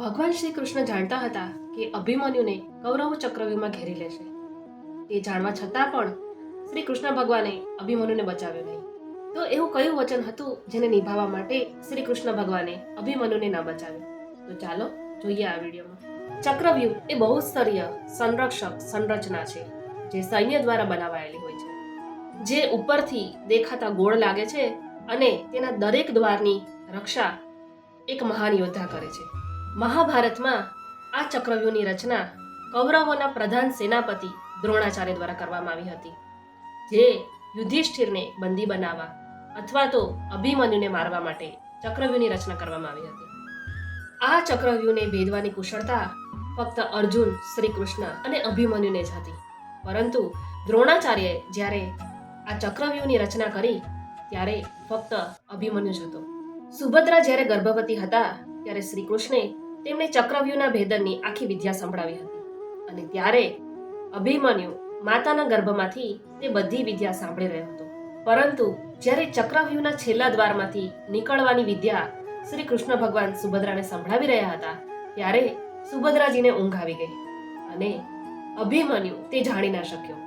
ભગવાન શ્રી કૃષ્ણ જાણતા હતા કે અભિમન્યુને કૌરવ ચક્રવ્યૂહમાં ઘેરી લેશે. તે જાણવા છતાં પણ શ્રી કૃષ્ણ ભગવાને અભિમન્યુને બચાવ્યો નહીં. તો એવું કયું વચન હતું જેને નિભાવવા માટે શ્રી કૃષ્ણ ભગવાને અભિમન્યુને ન બચાવ્યો? તો ચાલો જોઈએ આ વિડીયોમાં. ચક્રવ્યૂહ એ બહુસ્તરીય સંરક્ષક સંરચના છે, જે સૈન્ય દ્વારા બનાવાયેલી હોય છે. જે ઉપરથી દેખાતા ગોળ લાગે છે અને તેના દરેક દ્વારની રક્ષા એક મહાન યોદ્ધા કરે છે. મહાભારતમાં આ ચક્રવ્યૂહની રચના કૌરવોના પ્રધાન સેનાપતિ દ્રોણાચાર્ય દ્વારા કરવામાં આવી હતી, જે યુધિષ્ઠિરને બંદી બનાવવા અથવા તો અભિમન્યુને મારવા માટે ચક્રવ્યૂહની રચના કરવામાં આવી હતી. આ ચક્રવ્યૂહને ભેદવાની કુશળતા ફક્ત અર્જુન શ્રી કૃષ્ણ અને અભિમન્યુને જ હતી. પરંતુ દ્રોણાચાર્યએ જ્યારે આ ચક્રવ્યૂહની રચના કરી, ત્યારે ફક્ત અભિમન્યુ જ હતો. સુભદ્રા જ્યારે ગર્ભવતી હતા, ત્યારે શ્રી કૃષ્ણે તેમને ચક્રવ્યૂહના ભેદનની આખી વિદ્યા સંભળાવી હતી અને ત્યારે અભિમન્યુ માતાના ગર્ભમાંથી તે બધી વિદ્યા સાંભળી રહ્યો હતો. પરંતુ જ્યારે ચક્રવ્યૂહના છેલ્લા દ્વારમાંથી નીકળવાની વિદ્યા શ્રી કૃષ્ણ ભગવાન સુભદ્રાને સંભળાવી રહ્યા હતા, ત્યારે સુભદ્રાજીને ઊંઘ આવી ગઈ અને અભિમન્યુ તે જાણી ના શક્યો.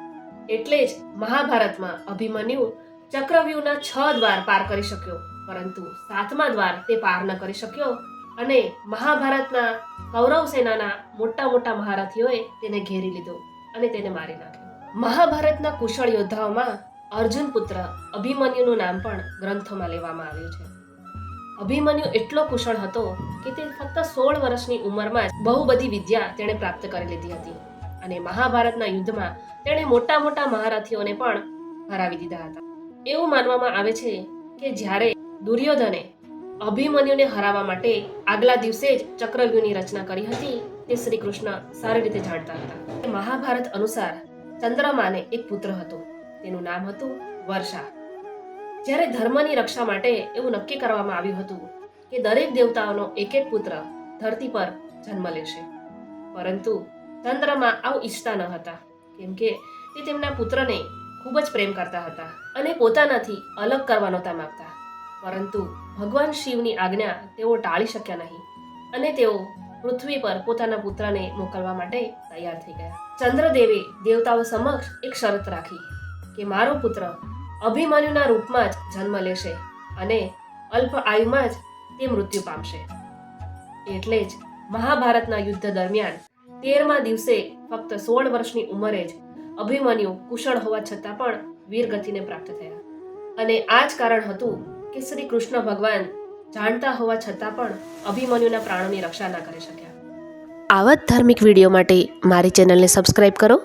એટલે જ મહાભારતમાં અભિમન્યુ ચક્રવ્યૂહના છ દ્વાર પાર કરી શક્યો. પરંતુ સાતમા દ્વાર તે પાર ન કરી શક્યો અને મહાભારતના કૌરવ સેનાના મોટા મોટા મહારથીઓએ તેને ઘેરી લીધો અને તેને મારી નાખ્યો. મહાભારતના કુશળ યોદ્ધાઓમાં અર્જુન પુત્ર અભિમન્યુનું નામ પણ ગ્રંથોમાં લેવામાં આવ્યું છે. અભિમન્યુ એટલો કુશળ હતો કે તે ફક્ત સોળ વર્ષની ઉંમરમાં જ બહુ બધી વિદ્યા તેણે પ્રાપ્ત કરી લીધી હતી અને મહાભારતના યુદ્ધમાં તેણે મોટા મોટા મહારથીઓને પણ હરાવી દીધા હતા. એવું માનવામાં આવે છે કે જ્યારે દુર્યોધને અભિમન્યુને હરાવવા માટે આગલા દિવસે જ ચક્રવ્યૂહની રચના કરી હતી તે શ્રી કૃષ્ણ સારી રીતે જાણતા હતા. મહાભારત અનુસાર ચંદ્રમાને એક પુત્ર હતો. તેનું નામ હતું વર્ષા. જ્યારે ધર્મની રક્ષા માટે એવું નક્કી કરવામાં આવ્યું હતું કે દરેક દેવતાઓનો એક એક પુત્ર ધરતી પર જન્મ લેશે. પરંતુ ચંદ્રમા આવું ઈચ્છતા ન હતા, કેમ કે તે તેમના પુત્રને ખૂબ જ પ્રેમ કરતા હતા અને પોતાનાથી અલગ કરવાનો તા માંગતા. પરંતુ ભગવાન શિવની આજ્ઞા તેઓ ટાળી શક્યા નહીં અને તેઓ પૃથ્વી પર પોતાના પુત્રને મોકલવા માટે તૈયાર થઈ ગયા. ચંદ્રદેવે દેવતાઓ સમક્ષ એક શરત રાખી કે મારો પુત્ર અભિમન્યુના રૂપમાં જ જન્મ લેશે અને અલ્પ આયુમાં જ તે મૃત્યુ પામશે. એટલે જ મહાભારતના યુદ્ધ દરમિયાન તેરમા દિવસે ફક્ત સોળ વર્ષની ઉંમરે જ અભિમન્યુ કુશળ હોવા છતાં પણ વીરગતિને પ્રાપ્ત થયા. અને આ જ કારણ હતું કે શ્રી કૃષ્ણ ભગવાન જાણતા હોવા છતાં પણ અભિમન્યુના પ્રાણોની રક્ષા ના કરી શક્યા. આવા જ ધાર્મિક વીડિયો માટે મારી ચેનલને સબસ્ક્રાઈબ કરો.